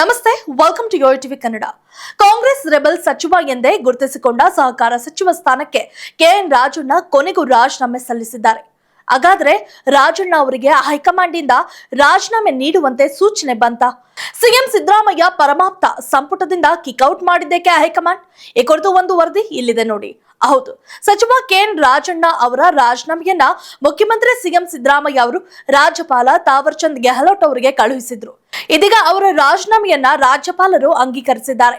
ನಮಸ್ತೆ welcome to your TV Kannada Congress rebel ಸಚಿವ ಎಂದೇ ಗುರುತಿಸಿಕೊಂಡ ಸಹಕಾರ ಸಚಿವ ಸ್ಥಾನಕ್ಕೆ ಕೆಎನ್ ರಾಜಣ್ಣ ಕೊನೆಗೂ ರಾಜೀನಾಮೆ ಸಲ್ಲಿಸಿದ್ದಾರೆ. ಹಾಗಾದ್ರೆ ರಾಜಣ್ಣ ಅವರಿಗೆ ಹೈಕಮಾಂಡ್ ಇಂದ ರಾಜೀನಾಮೆ ನೀಡುವಂತೆ ಸೂಚನೆ ಬಂತ? ಸಿಎಂ ಸಿದ್ದರಾಮಯ್ಯ ಪರಮಾಪ್ತ ಸಂಪುಟದಿಂದ ಕಿಕ್ಔಟ್ ಮಾಡಿದ್ದಕ್ಕೆ ಹೈಕಮಾಂಡ್? ಈ ಕುರಿತು ಒಂದು ವರದಿ ಇಲ್ಲಿದೆ ನೋಡಿ. ಹೌದು, ಸಚಿವ ಕೆಎನ್ ರಾಜಣ್ಣ ಅವರ ರಾಜೀನಾಮೆಯನ್ನ ಮುಖ್ಯಮಂತ್ರಿ ಸಿಎಂ ಸಿದ್ದರಾಮಯ್ಯ ಅವರು ರಾಜ್ಯಪಾಲ ತಾವರ್ಚಂದ್ ಗೆಹ್ಲೋಟ್ ಅವರಿಗೆ ಕಳುಹಿಸಿದ್ರು. ಇದೀಗ ಅವರ ರಾಜೀನಾಮೆಯನ್ನ ರಾಜ್ಯಪಾಲರು ಅಂಗೀಕರಿಸಿದ್ದಾರೆ.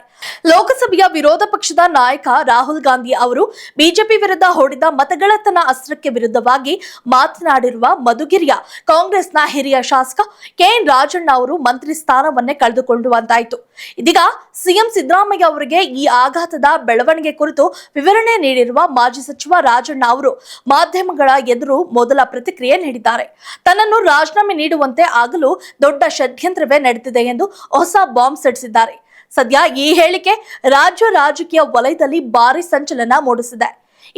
ಲೋಕಸಭೆಯ ವಿರೋಧ ಪಕ್ಷದ ನಾಯಕ ರಾಹುಲ್ ಗಾಂಧಿ ಅವರು ಬಿಜೆಪಿ ವಿರುದ್ಧ ಹೊಡೆದ ಮತಗಳತನ ಅಸ್ತ್ರಕ್ಕೆ ವಿರುದ್ಧವಾಗಿ ಮಾತನಾಡಿರುವ ಮಧುಗಿರಿಯ ಕಾಂಗ್ರೆಸ್ನ ಹಿರಿಯ ಶಾಸಕ ಕೆಎನ್ ರಾಜಣ್ಣ ಅವರು ಮಂತ್ರಿ ಸ್ಥಾನವನ್ನೇ ಕಳೆದುಕೊಳ್ಳುವಂತಾಯಿತು. ಇದೀಗ ಸಿಎಂ ಸಿದ್ದರಾಮಯ್ಯ ಅವರಿಗೆ ಈ ಆಘಾತದ ಬೆಳವಣಿಗೆ ಕುರಿತು ವಿವರಣೆ ನೀಡಿರುವ ಮಾಜಿ ಸಚಿವ ರಾಜಣ್ಣ ಅವರು ಮಾಧ್ಯಮಗಳ ಎದುರು ಮೊದಲ ಪ್ರತಿಕ್ರಿಯೆ ನೀಡಿದ್ದಾರೆ. ತನ್ನನ್ನು ರಾಜೀನಾಮೆ ನೀಡುವಂತೆ ಆಗಲು ದೊಡ್ಡ ಷಡ್ಯಂತ್ರವೇ ನಡೆದಿದೆ ಎಂದು ಹೊಸ ಬಾಂಬ್ ಸಿಡಿಸಿದ್ದಾರೆ. ಸದ್ಯ ಈ ಹೇಳಿಕೆ ರಾಜ್ಯ ರಾಜಕೀಯ ವಲಯದಲ್ಲಿ ಭಾರಿ ಸಂಚಲನ ಮೂಡಿಸಿದೆ.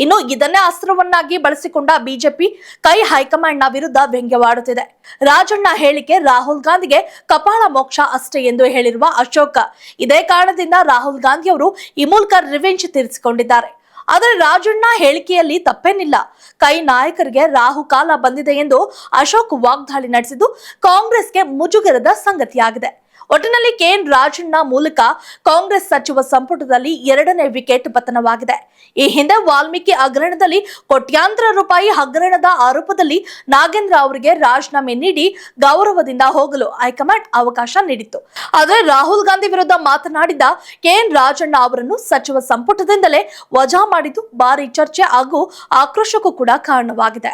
ಇನ್ನು ಇದನ್ನೇ ಅಸ್ತ್ರವನ್ನಾಗಿ ಬಳಸಿಕೊಂಡ ಬಿಜೆಪಿ, ಕೈ ಹೈಕಮಾಂಡ್ನ ವಿರುದ್ಧ ವ್ಯಂಗ್ಯವಾಡುತ್ತಿದೆ. ರಾಜಣ್ಣ ಹೇಳಿಕೆ ರಾಹುಲ್ ಗಾಂಧಿಗೆ ಕಪಾಳ ಮೋಕ್ಷ ಅಷ್ಟೇ ಎಂದು ಹೇಳಿರುವ ಅಶೋಕ. ಇದೇ ಕಾರಣದಿಂದ ರಾಹುಲ್ ಗಾಂಧಿ ಅವರು ಈ ಮೂಲಕ ರಿವೆಂಜ್ ತೀರಿಸಿಕೊಂಡಿದ್ದಾರೆ. ಆದರೆ ರಾಜಣ್ಣ ಹೇಳಿಕೆಯಲ್ಲಿ ತಪ್ಪೇನಿಲ್ಲ. ಕೈ ನಾಯಕರಿಗೆ ರಾಹು ಕಾಲ ಬಂದಿದೆ ಎಂದು ಅಶೋಕ್ ವಾಗ್ದಾಳಿ ನಡೆಸಿದ್ದು ಕಾಂಗ್ರೆಸ್ಗೆ ಮುಜುಗರದ ಸಂಗತಿಯಾಗಿದೆ. ಒಟ್ಟಿನಲ್ಲಿ ಕೆಎನ್ ರಾಜಣ್ಣ ಮೂಲಕ ಕಾಂಗ್ರೆಸ್ ಸಚಿವ ಸಂಪುಟದಲ್ಲಿ ಎರಡನೇ ವಿಕೆಟ್ ಪತನವಾಗಿದೆ. ಈ ಹಿಂದೆ ವಾಲ್ಮೀಕಿ ಹಗರಣದಲ್ಲಿ ಕೋಟ್ಯಾಂತರ ರೂಪಾಯಿ ಹಗರಣದ ಆರೋಪದಲ್ಲಿ ನಾಗೇಂದ್ರ ಅವರಿಗೆ ರಾಜೀನಾಮೆ ನೀಡಿ ಗೌರವದಿಂದ ಹೋಗಲು ಹೈಕಮಾಂಡ್ ಅವಕಾಶ ನೀಡಿತ್ತು. ಆದರೆ ರಾಹುಲ್ ಗಾಂಧಿ ವಿರುದ್ಧ ಮಾತನಾಡಿದ ಕೆಎನ್ ರಾಜಣ್ಣ ಅವರನ್ನು ಸಚಿವ ಸಂಪುಟದಿಂದಲೇ ವಜಾ ಮಾಡಿದ್ದು ಭಾರಿ ಚರ್ಚೆ ಹಾಗೂ ಆಕ್ರೋಶಕ್ಕೂ ಕೂಡ ಕಾರಣವಾಗಿದೆ.